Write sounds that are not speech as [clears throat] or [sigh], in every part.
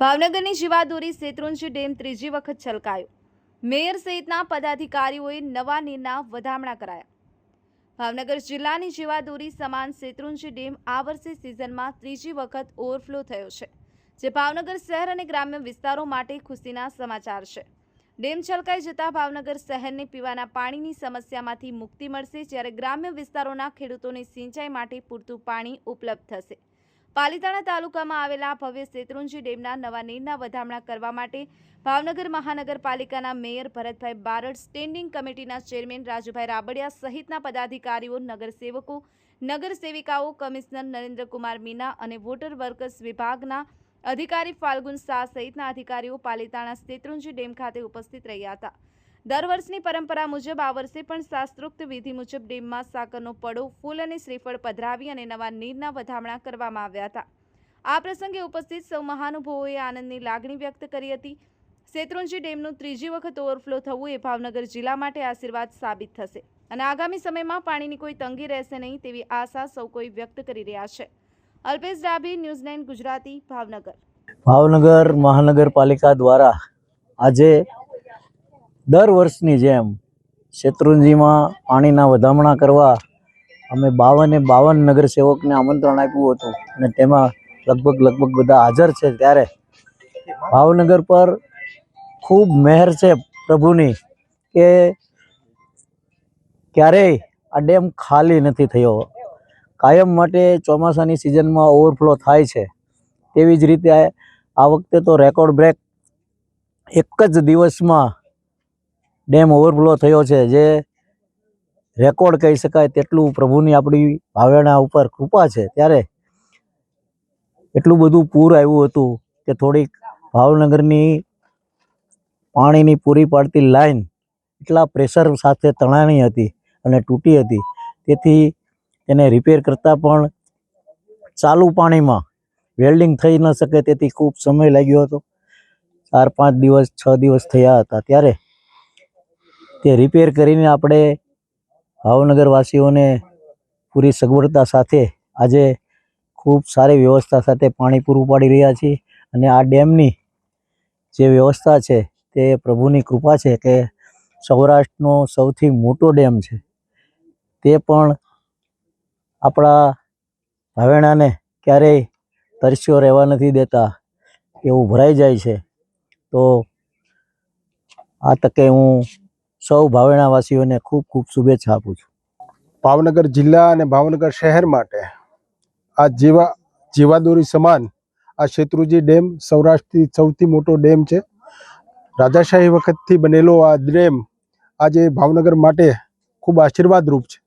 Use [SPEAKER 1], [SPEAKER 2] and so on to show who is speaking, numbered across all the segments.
[SPEAKER 1] ભાવનગરની જીવાદોરી શેત્રુંજી ડેમ ત્રીજી વખત છલકાયો. મેયર સહિતના પદાધિકારીઓએ નવા નીરના વધામણા કરાયા. ભાવનગર જિલ્લાની જીવાદોરી સમાન શેત્રુંજી ડેમ આ વર્ષે સિઝનમાં ત્રીજી વખત ઓવરફ્લો થયો છે, જે ભાવનગર શહેર અને ગ્રામ્ય વિસ્તારો માટે ખુશીના સમાચાર છે. ડેમ છલકાઈ જતા ભાવનગર શહેરને પીવાના પાણીની સમસ્યામાંથી મુક્તિ મળશે જ્યારે ગ્રામ્ય વિસ્તારોના ખેડૂતોને સિંચાઈ માટે પૂરતું પાણી ઉપલબ્ધ થશે. પાલીતાણા તાલુકામાં આવેલા ભવ્ય શેત્રુંજી ડેમના નવા નીરના વધામણા કરવા માટે ભાવનગર મહાનગરપાલિકાના મેયર ભરતભાઈ બારડ, સ્ટેન્ડિંગ કમિટીના ચેરમેન રાજુભાઈ રાબડિયા સહિતના પદાધિકારીઓ, નગરસેવકો, નગરસેવિકાઓ, કમિશનર નરેન્દ્રકુમાર મીના અને વોટર વર્કર્સ વિભાગના અધિકારી ફાલ્ગુન શાહ સહિતના અધિકારીઓ પાલીતાણા શેત્રુંજી ડેમ ખાતે ઉપસ્થિત રહ્યા હતા. દર વર્ષની પરંપરા મુજબ આ વર્ષે પણ શાસ્ત્રોક્ત વિધિ મુજબ ડેમમાં સાકરનો પડો, ફૂલ અને શ્રીફળ પધરાવી અને નવા નીરના વધામણા કરવામાં આવ્યા હતા. આ પ્રસંગે ઉપસ્થિત સૌ મહાનુભાવોએ આનંદની લાગણી વ્યક્ત કરી હતી. શેત્રુંજી ડેમનું ત્રીજી વખત ઓવરફ્લો થવું એ ભાવનગર જિલ્લા માટે આશીર્વાદ સાબિત થશે. અને આગામી સમયમાં પાણીની કોઈ તંગી રહેશે નહીં તેવી આશા સૌ કોઈ વ્યક્ત કરી રહ્યા છે. Alpesh Dabhi news nine Gujarati, Bhavnagar.
[SPEAKER 2] Bhavnagar મહાનગરપાલિકા દ્વારા આજે દર વર્ષની જેમ શેત્રુંજીમાં પાણીના વધામણા કરવા અમે બાવને બાવન નગરસેવકને આમંત્રણ આપ્યું હતું અને તેમાં લગભગ લગભગ બધા હાજર છે ત્યારે ભાવનગર પર ખૂબ મહેર છે પ્રભુની કે ક્યારેય આ ડેમ ખાલી નથી થયો. કાયમ માટે ચોમાસાની સિઝનમાં ઓવરફ્લો થાય છે. તેવી જ રીતે આ વખતે તો રેકોર્ડ બ્રેક એક જ દિવસમાં ડેમ ઓવરફ્લો થયો છે, જે રેકોર્ડ કહી શકાય તેટલું પ્રભુની આપણી ભાવેણા ઉપર કૃપા છે. ત્યારે એટલું બધું પૂર આવ્યું હતું કે થોડીક ભાવનગરની પાણીની પૂરી પાડતી લાઈન એટલા પ્રેશર સાથે તણાણી હતી અને તૂટી હતી. તેથી એને રિપેર કરતાં પણ ચાલુ પાણીમાં વેલ્ડિંગ થઈ ન શકે તેથી ખૂબ સમય લાગ્યો હતો. ચાર, પાંચ દિવસ, છ દિવસ થયા હતા ત્યારે તે રિપેર કરીને આપણે ભાવનગરવાસીઓને પૂરી સગવડતા સાથે આજે ખૂબ સારી વ્યવસ્થા સાથે પાણી પૂરું પાડી રહ્યા છીએ અને આ ડેમની જે વ્યવસ્થા છે તે પ્રભુની કૃપા છે કે સૌરાષ્ટ્રનો સૌથી મોટો ડેમ છે. તે પણ આપણા ભાવેણાને ક્યારેય તરસ્યો રહેવા નથી દેતા એવું ભરાઈ જાય છે. તો આ તકે હું સૌ ભાવેણાવાસીઓને ખૂબ ખૂબ શુભેચ્છા આપું છું.
[SPEAKER 3] ભાવનગર જિલ્લા અને ભાવનગર શહેર માટે આ જીવા જીવાદોરી સમાન આ શેત્રુજી ડેમ સૌરાષ્ટ્રથી સૌથી મોટો ડેમ છે. રાજાશાહી વખતથી બનેલો આ ડેમ આજે ભાવનગર માટે ખૂબ આશીર્વાદરૂપ છે.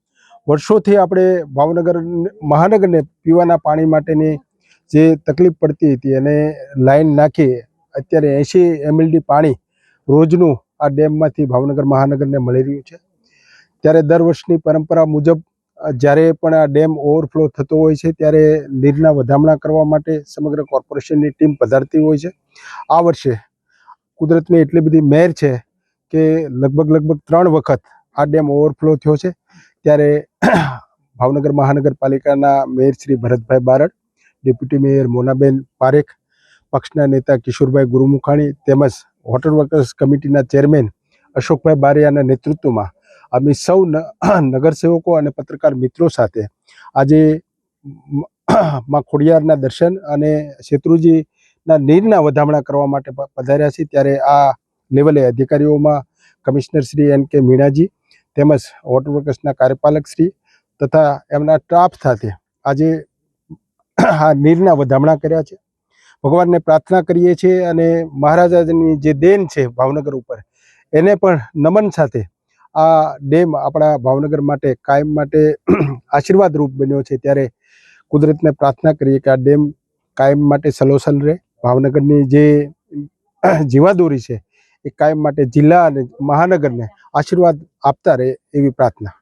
[SPEAKER 3] વર્ષોથી આપણે ભાવનગર મહાનગરને પીવાના પાણી માટેની જે તકલીફ પડતી હતી અને લાઈન નાખી અત્યારે એંશી એમએલડી પાણી રોજનું આ ડેમમાંથી ભાવનગર મહાનગરને મળી રહ્યું છે. ત્યારે દર વર્ષની પરંપરા મુજબ જ્યારે પણ આ ડેમ ઓવરફ્લો થતો હોય છે, ત્યારે નીરના વધામણા કરવા માટે સમગ્ર કોર્પોરેશનની ટીમ પધારતી હોય છે. આ વર્ષે કુદરતની એટલી બધી મહેર છે કે લગભગ લગભગ ત્રણ વખત આ ડેમ ઓવરફ્લો થયો છે. ત્યારે ભાવનગર મહાનગરપાલિકાના mayor Shri Bharatbhai Barad, deputy mayor Monaben Parekh, પક્ષના નેતા કિશોરભાઈ ગુરુમુખાણી તેમજ હોટલ વર્કર્સ કમિટીના ચેરમેન અશોકભાઈ બારિયાના નેતૃત્વમાં અમે સૌ નગરસેવકો અને પત્રકાર મિત્રો સાથે આજે માં ખોડિયારના દર્શન અને શેત્રુજીના નીરના વધામણા કરવા માટે પધાર્યા છે ત્યારે આ લેવલે અધિકારીઓમાં કમિશનર શ્રી એન કે મીણાજી તેમજ વોટર વર્કર્સના કાર્યપાલક શ્રી તથા એમના સ્ટાફ સાથે આજે આ નીરના વધામણા કર્યા છે. ભગવાનને પ્રાર્થના કરીએ છીએ અને મહારાજાની જે દેન છે ભાવનગર ઉપર, એને પણ નમન સાથે આ ડેમ આપણા ભાવનગર માટે કાયમ માટે [clears throat] આશીર્વાદરૂપ બન્યો છે. ત્યારે કુદરતને પ્રાર્થના કરીએ કે આ ડેમ કાયમ માટે સલોસલ રહે. ભાવનગરની જે જીવાદોરી છે, એ કાયમ માટે જિલ્લા અને મહાનગરને આશીર્વાદ આપતા રહે એવી પ્રાર્થના.